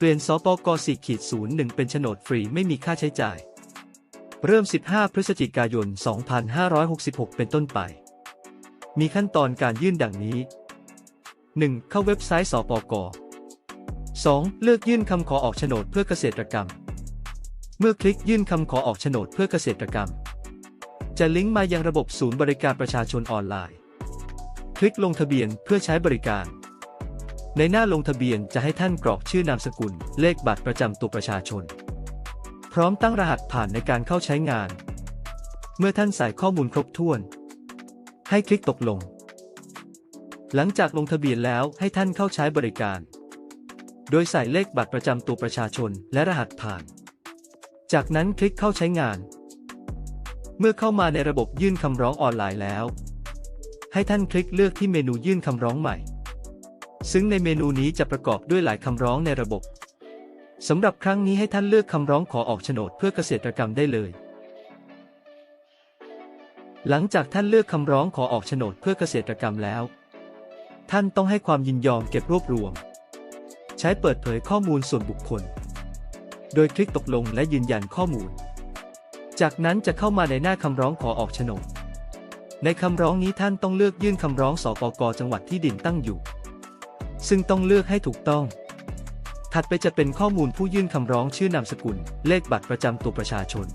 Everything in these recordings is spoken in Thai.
เปลี่ยนสปก4ขีด01 เป็นโฉนดฟรีไม่มีค่าใช้จ่าย เริ่ม 15 พฤศจิกายน 2566 เป็นต้นไป มีขั้นตอนการยื่นดังนี้ 1. เข้าเว็บไซต์สปก 2. เลือกยื่นคำขอออกโฉนดเพื่อเกษตรกรรม เมื่อคลิกยื่นคำขอออกโฉนดเพื่อเกษตรกรรม จะลิงก์มายังระบบศูนย์บริการประชาชนออนไลน์ คลิกลงทะเบียนเพื่อใช้บริการ ในหน้าลงทะเบียนจะให้ท่านกรอกชื่อนามสกุล เลขบัตรประจำตัวประชาชน พร้อมตั้งรหัสผ่านในการเข้าใช้งาน เมื่อท่านใส่ข้อมูลครบถ้วน ให้คลิกตกลง หลังจากลงทะเบียนแล้วให้ท่านเข้าใช้บริการ โดยใส่เลขบัตรประจำตัวประชาชนและรหัสผ่าน จากนั้นคลิกเข้าใช้งาน เมื่อเข้ามาในระบบยื่นคำร้องออนไลน์แล้ว ให้ท่านคลิกเลือกที่เมนูยื่นคำร้องใหม่ ซึ่งในเมนูนี้จะประกอบด้วยหลายคำร้องในระบบ สำหรับครั้งนี้ให้ท่านเลือกคำร้องขอออกโฉนดเพื่อเกษตรกรรมได้เลย หลังจากท่านเลือกคำร้องขอออกโฉนดเพื่อเกษตรกรรมแล้ว ท่านต้องให้ความยินยอมเก็บรวบรวม ใช้เปิดเผยข้อมูลส่วนบุคคล โดยคลิกตกลงและยืนยันข้อมูล จากนั้นจะเข้ามาในหน้าคำร้องขอออกโฉนดในคำร้องนี้ท่านต้องเลือกยื่นคำร้องสปกจังหวัดที่ดินตั้งอยู่ ซึ่งต้องเลือกให้ถูกต้อง ถัดไปจะเป็นข้อมูลผู้ยื่นคำร้องชื่อนามสกุล เลขบัตรประจำตัวประชาชน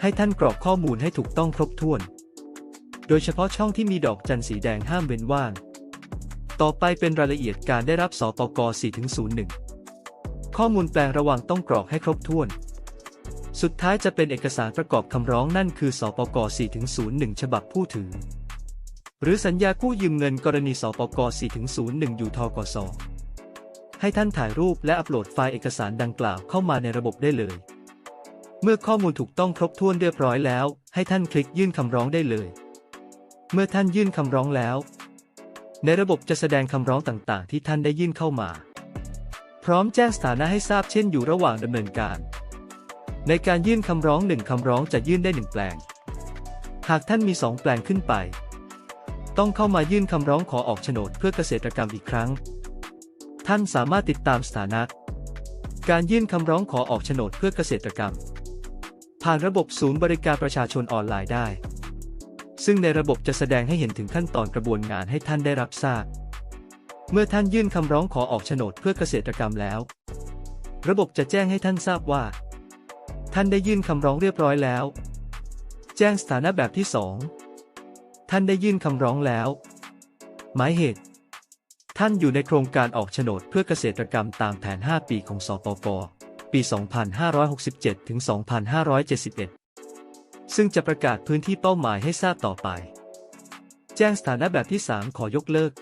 ให้ท่านกรอกข้อมูลให้ถูกต้องครบถ้วน โดยเฉพาะช่องที่มีดอกจันสีแดงห้ามเว้นว่าง ต่อไปเป็นรายละเอียดการได้รับสปก4-01 ข้อมูลแปลงระหว่างต้องกรอกให้ครบถ้วนสุดท้ายจะเป็นเอกสารประกอบคำร้องนั่นคือ สปก 4-01 ฉบับผู้ถือ หรือสัญญากู้ยืมเงินกรณีสปก 4-01 อยู่ทกส ให้ท่านถ่ายรูปและอัปโหลดไฟล์เอกสารดังกล่าวเข้ามาในระบบได้เลย เมื่อข้อมูลถูกต้องครบถ้วนเรียบร้อยแล้ว ให้ท่านคลิกยื่นคำร้องได้เลย เมื่อท่านยื่นคำร้องแล้ว ในระบบจะแสดงคำร้องต่างๆ ที่ท่านได้ยื่นเข้ามา พร้อมแจ้งสถานะให้ทราบเช่นอยู่ระหว่างดำเนินการ ในการยื่นคำร้องหนึ่งคำร้องจะยื่นได้หนึ่งแปลง หากท่านมีสองแปลงขึ้นไป ต้องเข้ามายื่นคำร้องขอออกโฉนดเพื่อเกษตรกรรมอีกครั้ง ท่านสามารถติดตามสถานะ การยื่นคำร้องขอออกโฉนดเพื่อเกษตรกรรม ผ่านระบบศูนย์บริการประชาชนออนไลน์ได้ ซึ่งในระบบจะแสดงให้เห็นถึงขั้นตอนกระบวนงานให้ท่านได้รับทราบ เมื่อท่านยื่นคำร้องขอออกโฉนดเพื่อเกษตรกรรมแล้ว ระบบจะแจ้งให้ท่านทราบว่า ท่านได้ยื่นคำร้องเรียบร้อยแล้ว แจ้งสถานะแบบที่ 2 ท่านได้ยื่นคำร้องแล้ว หมายเหตุ ท่านอยู่ในโครงการออกโฉนดเพื่อเกษตรกรรมตามแผน 5 ปีของสปกปี 2567 ถึง 2571 ซึ่งจะประกาศพื้นที่เป้าหมายให้ทราบต่อไป แจ้งสถานะแบบที่ 3 ขอยกเลิก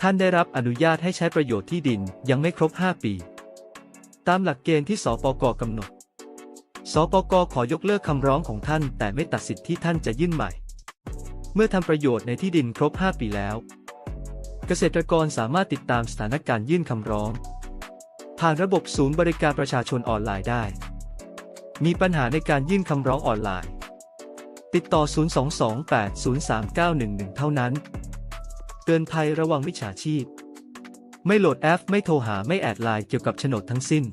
ท่านได้รับอนุญาตให้ใช้ประโยชน์ที่ดินยังไม่ครบ 5 ปี ตามหลักเกณฑ์ที่สปกกำหนด สปกขอยกเลิกคำร้องของท่าน แต่ไม่ตัดสิทธิ์ที่ท่านจะยื่นใหม่ เมื่อทำประโยชน์ในที่ดินครบ 5 ปีแล้ว เกษตรกรสามารถติดตามสถานการณ์ยื่นคำร้อง ผ่านระบบศูนย์บริการประชาชนออนไลน์ได้ มีปัญหาในการยื่นคำร้องออนไลน์ ติดต่อ 022803911 เท่านั้น เตือนภัยระวังมิจฉาชีพ ไม่โหลดแอปไม่โทรหาไม่แอดไลน์เกี่ยวกับโฉนดทั้งสิ้น